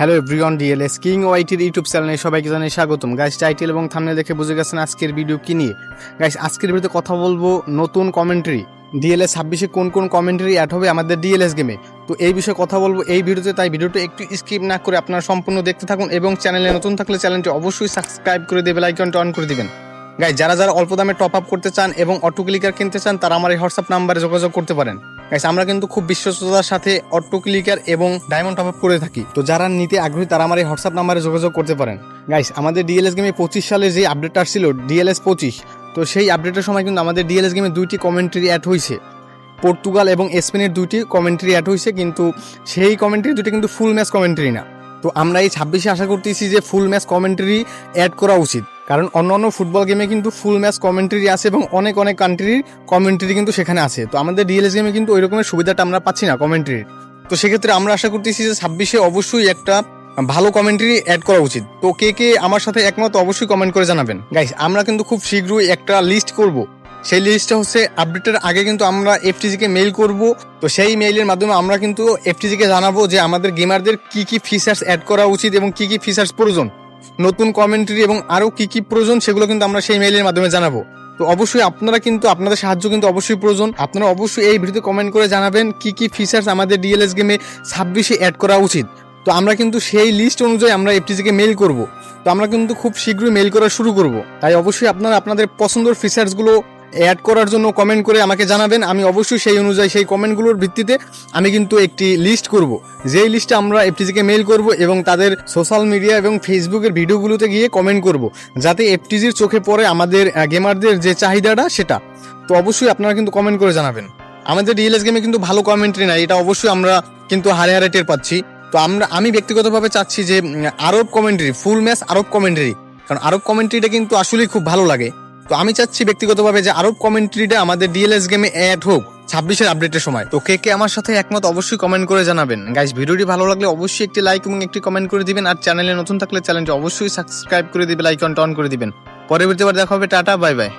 Hello everyone DLS king ওয়াইটির YouTube চ্যানেলে সবাইকে জানাই স্বাগতম। গাইস টাইটেল এবং থামনে দেখে বুঝে গেছেন আজকের ভিডিও কি নিয়ে। গাইস আজকের ভিডিওতে কথা বলব নতুন কমেন্ট্রি ডিএলএস ছাব্বিশে কোন কোন কমেন্ট্রি অ্যাড হবে আমাদের ডিএলএস গেমে তো এই বিষয়ে কথা বলব এই ভিডিওতে তাই ভিডিওটা একটু স্কিপ না করে আপনারা সম্পূর্ণ দেখতে থাকুন এবং চ্যানেলে নতুন থাকলে চ্যানেলটি অবশ্যই সাবস্ক্রাইব করে দেবে লাইকনটা অন করে দিবেন। গাইস যারা যারা অল্প দামে টপ আপ করতে চান এবং অটো ক্লিকার কিনতে চান, তারা আমার এই হোয়াটসঅ্যাপ নাম্বারে যোগাযোগ করতে পারেন। গাইস আমরা কিন্তু খুব বিশ্বস্ততার সাথে অটো ক্লিকার এবং ডায়মন্ড টপ আপ করে থাকি। তো যারা নিতে আগ্রহী, তারা আমার এই হোয়াটসঅ্যাপ নাম্বারে যোগাযোগ করতে পারেন। গাইস আমাদের ডিএলএস গেমে পঁচিশ সালে যে আপডেটটা আসছিল ডিএলএস পঁচিশ, তো সেই আপডেটের সময় কিন্তু আমাদের ডিএলএস গেমে দুইটি কমেন্ট্রি অ্যাড হয়েছে পর্তুগাল এবং স্পেনের দুইটি কমেন্ট্রি অ্যাড হয়েছে কিন্তু সেই কমেন্ট্রি দুটি কিন্তু ফুল ম্যাচ কমেন্ট্রি না। তো আমরা এই ছাব্বিশে আশা করতেছি যে ফুল ম্যাচ কমেন্ট্রি অ্যাড করা উচিত। কারণ অন্য অন্য ফুটবল গেমে কিন্তু ফুল ম্যাচ কমেন্ট্রি আছে এবং অনেক অনেক কান্ট্রির কমেন্ট্রি কিন্তু সেখানে আছে। তো আমাদের ডিএলএস গেমে কিন্তু ওই রকমের সুবিধাটা আমরা পাচ্ছি না কমেন্ট্রির তো সেক্ষেত্রে আমরা আশা করতেছি যে ছাব্বিশে অবশ্যই একটা ভালো কমেন্ট্রি অ্যাড করা উচিত। তো কে কে আমার সাথে একমত অবশ্যই কমেন্ট করে জানাবেন। গাইস আমরা কিন্তু খুব শীঘ্রই একটা লিস্ট করব। সেই লিস্টটা হচ্ছে আপডেটের আগে কিন্তু আমরা এফটিজিকে মেইল করব। তো সেই মেইলের মাধ্যমে আমরা কিন্তু এফটিজিকে জানাব যে আমাদের গেমারদের কি কি ফিচার্স অ্যাড করা উচিত এবং কি কি ফিচার্স প্রয়োজন। নতুন কমেন্ট্রি এবং আরও কী কী প্রয়োজন সেগুলো কিন্তু আমরা সেই মেইলের মাধ্যমে জানাব। তো অবশ্যই আপনারা কিন্তু, আপনাদের সাহায্য কিন্তু অবশ্যই প্রয়োজন। আপনারা অবশ্যই এই ভিডিওতে কমেন্ট করে জানাবেন কি কি ফিচার্স আমাদের ডিএলএস গেমে ছাব্বিশে অ্যাড করা উচিত। তো আমরা কিন্তু সেই লিস্ট অনুযায়ী আমরা এফটিজিকে মেইল করব। তো আমরা কিন্তু খুব শীঘ্রই মেইল করা শুরু করব। তাই অবশ্যই আপনারা, আপনাদের পছন্দের ফিচার্সগুলো অ্যাড করার জন্য কমেন্ট করে আমাকে জানাবেন। আমি অবশ্যই সেই অনুযায়ী সেই কমেন্টগুলোর ভিত্তিতে আমি কিন্তু একটি লিস্ট করব। যেই লিস্টে আমরা এফটিজিকে মেইল করব এবং তাদের সোশ্যাল মিডিয়া এবং ফেসবুকের ভিডিওগুলোতে গিয়ে কমেন্ট করব, যাতে এফটিজির চোখে পড়ে আমাদের গেমারদের যে চাহিদাটা সেটা। তো অবশ্যই আপনারা কিন্তু কমেন্ট করে জানাবেন। আমাদের ডিএলএস গেমে কিন্তু ভালো কমেন্ট্রি নাই, এটা অবশ্যই আমরা কিন্তু হারে হারে টের পাচ্ছি। তো আমরা, আমি ব্যক্তিগতভাবে চাচ্ছি যে আরব কমেন্ট্রি ফুল ম্যাচ আরব কমেন্ট্রি কারণ আরব কমেন্ট্রিটা কিন্তু আসলেই খুব ভালো লাগে। তো আমি চাচ্ছি ব্যক্তিগতভাবে যে আরব কমেন্ট্রিটা আমাদের ডিএলএস গেমে অ্যাড হোক, ছাব্বিশের আপডেটের সময়। তো কে কে আমার সাথে একমত অবশ্যই কমেন্ট করে জানাবেন। গাইজ ভিডিওটি ভালো লাগলে অবশ্যই একটি লাইক এবং একটি কমেন্ট করে দিবেন, আর চ্যানেলে নতুন থাকলে চ্যানেলটি অবশ্যই সাবস্ক্রাইব করে দিবে লাইক অন করে দিবেন। পরবর্তীবার দেখা হবে, টাটা বাই বাই